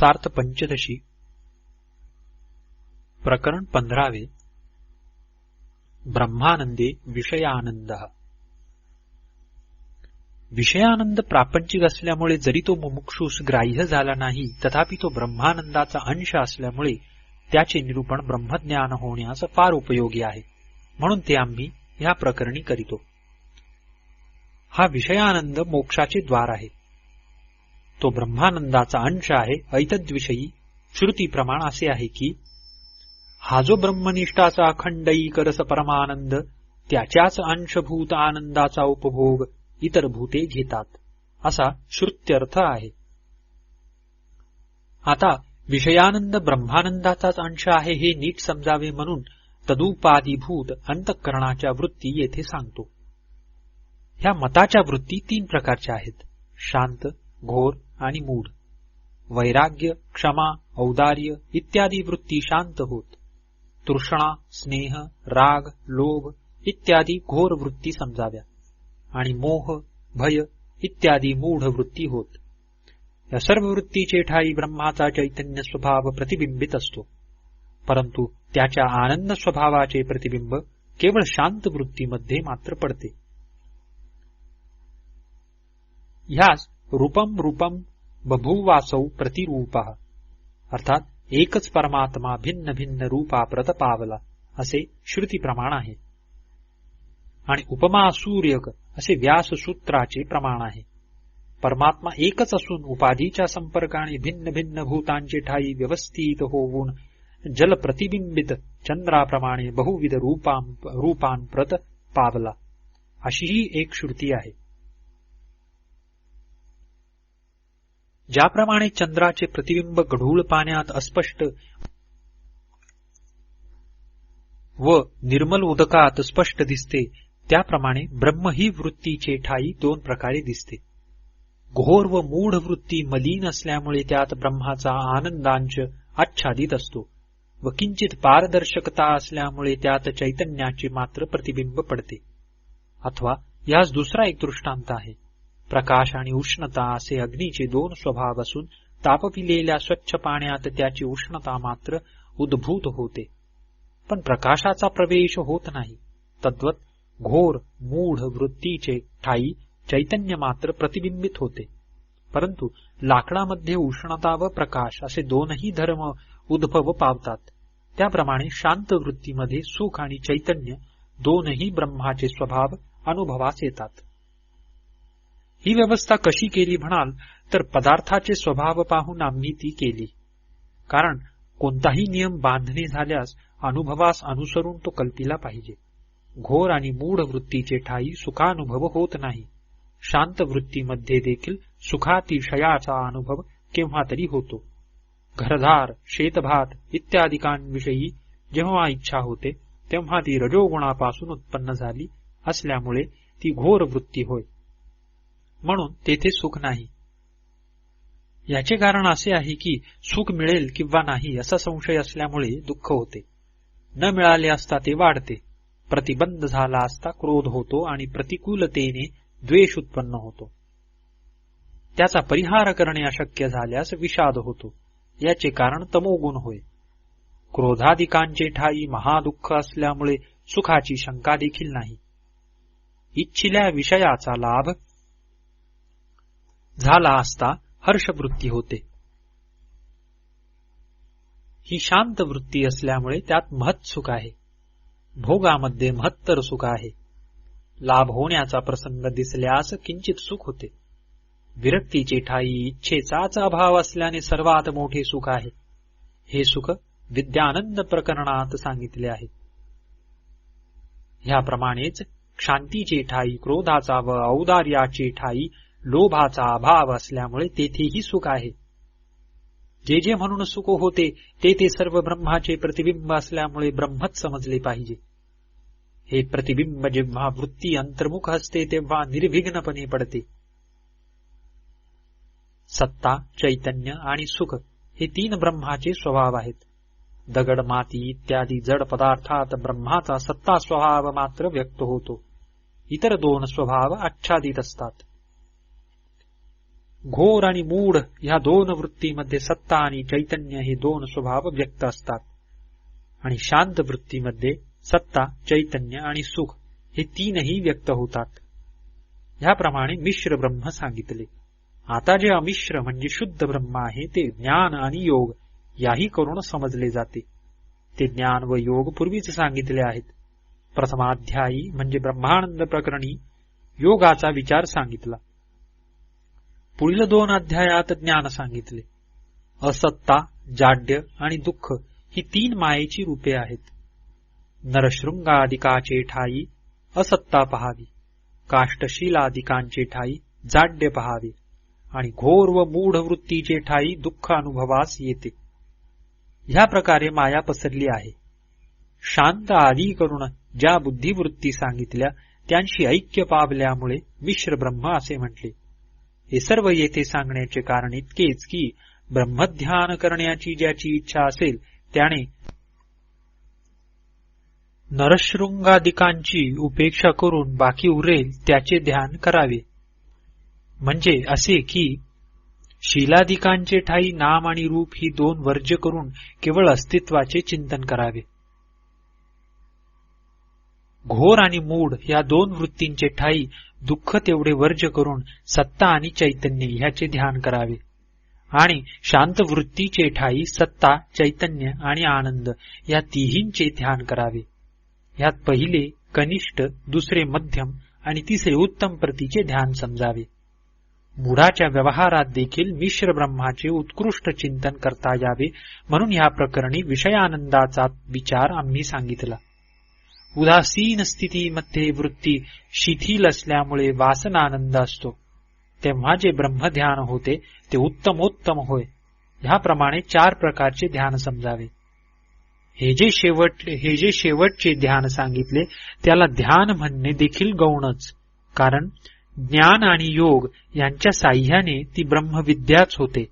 सार्थ पंचदशी. प्रकरण पंधरावे. ब्रह्मानंदे विषयानंद. विषयानंद प्रापंचिक असल्यामुळे जरी तो मुमुक्षूस ग्राह्य झाला नाही तथापि तो ब्रह्मानंदाचा अंश असल्यामुळे त्याचे निरूपण ब्रह्मज्ञान होण्यास फार उपयोगी आहे. म्हणून ते आम्ही या प्रकरणी करीतो. हा विषयानंद मोक्षाचे द्वार आहे. तो ब्रह्मानंदाचा अंश आहे ऐतद्विषयी श्रुती प्रमाण असे आहे की हा जो ब्रह्मनिष्ठाचा अखंडई करस परमानंद त्याच्याच अंशभूत आनंदाचा उपभोग इतर भूते घेतात असा श्रुत्यर्थ आहे. आता विषयानंद ब्रह्मानंदाचाच अंश आहे हे नीट समजावे म्हणून तदुपादिभूत अंतःकरणाच्या वृत्ती येथे सांगतो. ह्या मताच्या वृत्ती तीन प्रकारच्या आहेत शांत घोर आणि मूढ. वैराग्य क्षमा औदार्य इत्यादी वृत्ती शांत होत. तृष्णा स्नेह राग लोभ इत्यादी घोर वृत्ती समजाव्या. आणि मोह भय इत्यादी मूढ वृत्ती होत. या सर्व वृत्तीचे ठाई ब्रह्माचा चैतन्य स्वभाव प्रतिबिंबित असतो. परंतु त्याच्या आनंद स्वभावाचे प्रतिबिंब केवळ शांत वृत्तीमध्ये मात्र पडते. ह्यास रूपम रूपम बभूवासौ प्रतिरूपा। अर्थात एकच परमात्मा भिन्न भिन्न रूपा प्रतपावला असे श्रुती प्रमाण आहे। आणि उपमा सूर्यक असे व्यास सूत्राचे प्रमाण आहे। परमात्मा एकच असून उपाधीच्या संपर्काने भिन्न भिन्न भूतांचे ठाई व्यवस्थित होऊन जल प्रतिबिंबित चंद्राप्रमाणे बहुविध रूपां प्रत पावला अशीही एक श्रुती आहे। ज्याप्रमाणे चंद्राचे प्रतिबिंब गढूळ पाण्यात अस्पष्ट व निर्मल उदकात स्पष्ट दिसते त्याप्रमाणे ब्रह्म ही वृत्तीचे ठाई दोन प्रकारे दिसते. घोर व मूढ वृत्ती मलिन असल्यामुळे त्यात ब्रह्माचा आनंदांश आच्छादित असतो व किंचित पारदर्शकता असल्यामुळे त्यात चैतन्याचे मात्र प्रतिबिंब पडते. अथवा यास दुसरा एक दृष्टांत आहे. प्रकाश आणि उष्णता असे अग्नीचे दोन स्वभाव असून तापविलेल्या स्वच्छ पाण्यात त्याची उष्णता मात्र उद्भूत होते. पण प्रकाशाचा प्रवेश होत नाही. तद्वत घोर मूढ वृत्तीचे ठाई चैतन्य मात्र प्रतिबिंबित होते. परंतु लाकडामध्ये उष्णता व प्रकाश असे दोनही धर्म उद्भव पावतात. त्याप्रमाणे शांत वृत्तीमध्ये सुख आणि चैतन्य दोनही ब्रह्माचे स्वभाव अनुभवास येतात. ही व्यवस्था कशी केली म्हणाल तर पदार्थाचे स्वभाव पाहून आम्ही ती केली. कारण कोणताही नियम बांधणे झाल्यास अनुभवास अनुसरून तो कल्पिला पाहिजे. घोर आणि मूढ वृत्तीचे ठाई सुखानुभव होत नाही. शांत वृत्तीमध्ये देखील सुखातिशयाचा अनुभव केव्हा तरी होतो. घरधार शेतभात इत्यादिकांविषयी जेव्हा इच्छा होते तेव्हा ती रजोगुणापासून उत्पन्न झाली असल्यामुळे ती घोर वृत्ती होय. म्हणून तेथे सुख नाही. याचे कारण असे आहे की सुख मिळेल किंवा नाही असा संशय असल्यामुळे दुःख होते. न मिळाले असता ते वाढते. प्रतिबंध झाला असता क्रोध होतो आणि प्रतिकूलतेने द्वेष उत्पन्न होतो. त्याचा परिहार करणे अशक्य झाल्यास विषाद होतो. याचे कारण तमोगुण होय. क्रोधाधिकांचे ठाई महादुःख असल्यामुळे सुखाची शंका देखील नाही. इच्छिल्या विषयाचा लाभ झाला असता हर्षवृत्ती होते. ही शांत वृत्ती असल्यामुळे त्यात महत् सुख आहे. भोगामध्ये महत्तर सुख आहे. लाभ होण्याचा प्रसंग दिसल्यास किंचित सुख होते. विरक्तीची ठाई इच्छेचाच अभाव असल्याने सर्वात मोठे सुख आहे. हे सुख विद्यानंद प्रकरणात सांगितले आहे. ह्याप्रमाणेच क्षांतीची ठाई क्रोधाचा व औदार्याची ठाई लोभाचा अभाव असल्यामुळे तेथेही सुख आहे. जे जे म्हणून सुख होते ते ते सर्व ब्रह्माचे प्रतिबिंब असल्यामुळे ब्रह्मच समजले पाहिजे. हे प्रतिबिंब जेव्हा वृत्ती अंतर्मुख असते तेव्हा निर्विघ्नपणे पडते. सत्ता चैतन्य आणि सुख हे तीन ब्रह्माचे स्वभाव आहेत. दगड माती इत्यादी जड पदार्थात ब्रह्माचा सत्ता स्वभाव मात्र व्यक्त होतो. इतर दोन स्वभाव आच्छादित असतात. घोर आणि मूढ ह्या दोन वृत्तीमध्ये सत्ता आणि चैतन्य हे दोन स्वभाव व्यक्त असतात. आणि शांत वृत्तीमध्ये सत्ता चैतन्य आणि सुख हे तीनही व्यक्त होतात. ह्याप्रमाणे मिश्र ब्रह्म सांगितले. आता जे अमिश्र म्हणजे शुद्ध ब्रह्म आहे ते ज्ञान आणि योग याही करून समजले जाते. ते ज्ञान व योग पूर्वीच सांगितले आहेत. प्रथमाध्यायी म्हणजे ब्रह्मानंद प्रकरणी योगाचा विचार सांगितला. पुढील दोन अध्यायात ज्ञान सांगितले. असत्ता जाड्य आणि दुःख ही तीन मायेची रूपे आहेत. नरशृंगादिकाचे ठाई असत्ता पहावी. काष्टशीलादिकांचे ठाई जाड्य पहावे. आणि घोर व मूढ वृत्तीचे ठाई दुःख अनुभवास येते. ह्या प्रकारे माया पसरली आहे. शांत आदी करून ज्या बुद्धिवृत्ती सांगितल्या त्यांशी ऐक्य पावल्यामुळे मिश्र ब्रह्म असे म्हटले. हे सर्व येथे सांगण्याचे कारण इतकेच की ब्रह्मध्यान करण्याची ज्याची इच्छा असेल त्याने नरशृंगादिकांची उपेक्षा करून बाकी उरेल त्याचे ध्यान करावे. म्हणजे असे की शिलादिकांचे ठाई नाम आणि रूप ही दोन वर्ज्य करून केवळ अस्तित्वाचे चिंतन करावे. घोर आणि मूढ या दोन वृत्तींचे ठाई दुःख तेवढे वर्ज्य करून सत्ता आणि चैतन्य ह्याचे ध्यान करावे. आणि शांत वृत्तीचे ठाई सत्ता चैतन्य आणि आनंद या तिहींचे ध्यान करावे. यात पहिले कनिष्ठ दुसरे मध्यम आणि तिसरे उत्तम प्रतीचे ध्यान समजावे. मुढाच्या व्यवहारात देखील मिश्र ब्रह्माचे उत्कृष्ट चिंतन करता यावे म्हणून या प्रकरणी विषयानंदाचा विचार आम्ही सांगितला. उदासीन स्थितीमध्ये वृत्ती शिथिल असल्यामुळे वासनानंद असतो. तेव्हा जे ब्रह्मध्यान होते ते उत्तमोत्तम होय. ह्याप्रमाणे चार प्रकारचे ध्यान समजावे. हे जे शेवट हे जे शेवटचे ध्यान सांगितले त्याला ध्यान म्हणणे देखील गौणच. कारण ज्ञान आणि योग यांच्या साह्याने ती ब्रह्मविद्याच होते.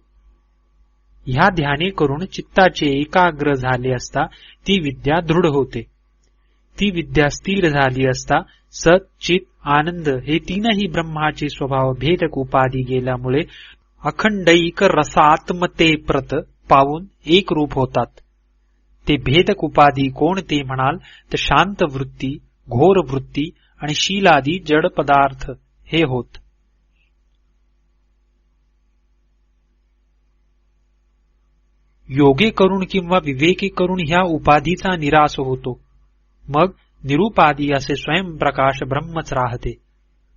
ह्या ध्याने करून चित्ताचे एकाग्र झाले असता ती विद्या दृढ होते. ती विद्या स्थिर झाली असता सत चित आनंद हे तीनही ब्रह्माचे स्वभाव भेदक उपाधी गेल्यामुळे अखंडईक रसात्मते प्रत पावून एक रूप होतात. ते भेदक उपाधी कोणते म्हणाल तर शांत वृत्ती घोर वृत्ती आणि शीलादी जड पदार्थ हे होत. योगे करून किंवा विवेकी करून ह्या उपाधीचा निराश होतो. मग निरुपादी असे स्वयंप्रकाश ब्रह्मच राहते.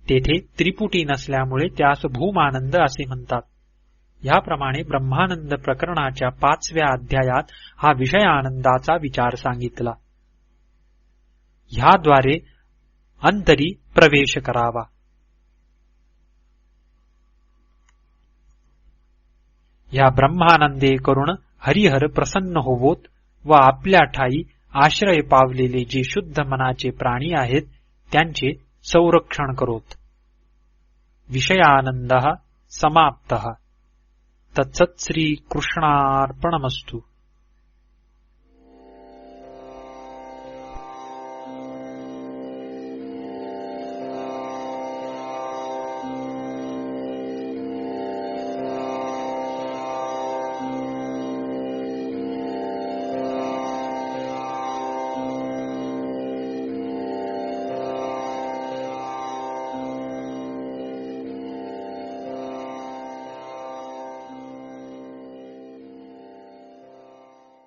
तेथे त्रिपुटी नसल्यामुळे त्यास भूमानंद असे म्हणतात. याप्रमाणे ब्रह्मानंद प्रकरणाच्या पाचव्या अध्यायात हा विषय आनंदाचा विचार सांगितला. ह्याद्वारे अंतरी प्रवेश करावा. या ब्रह्मानंदे करून हरिहर प्रसन्न होवोत व आपल्या ठाई आश्रय पावलेले जे शुद्ध मनाचे प्राणी आहेत त्यांचे संरक्षण करोत. विषयानंद समाप्त. तत्सत श्री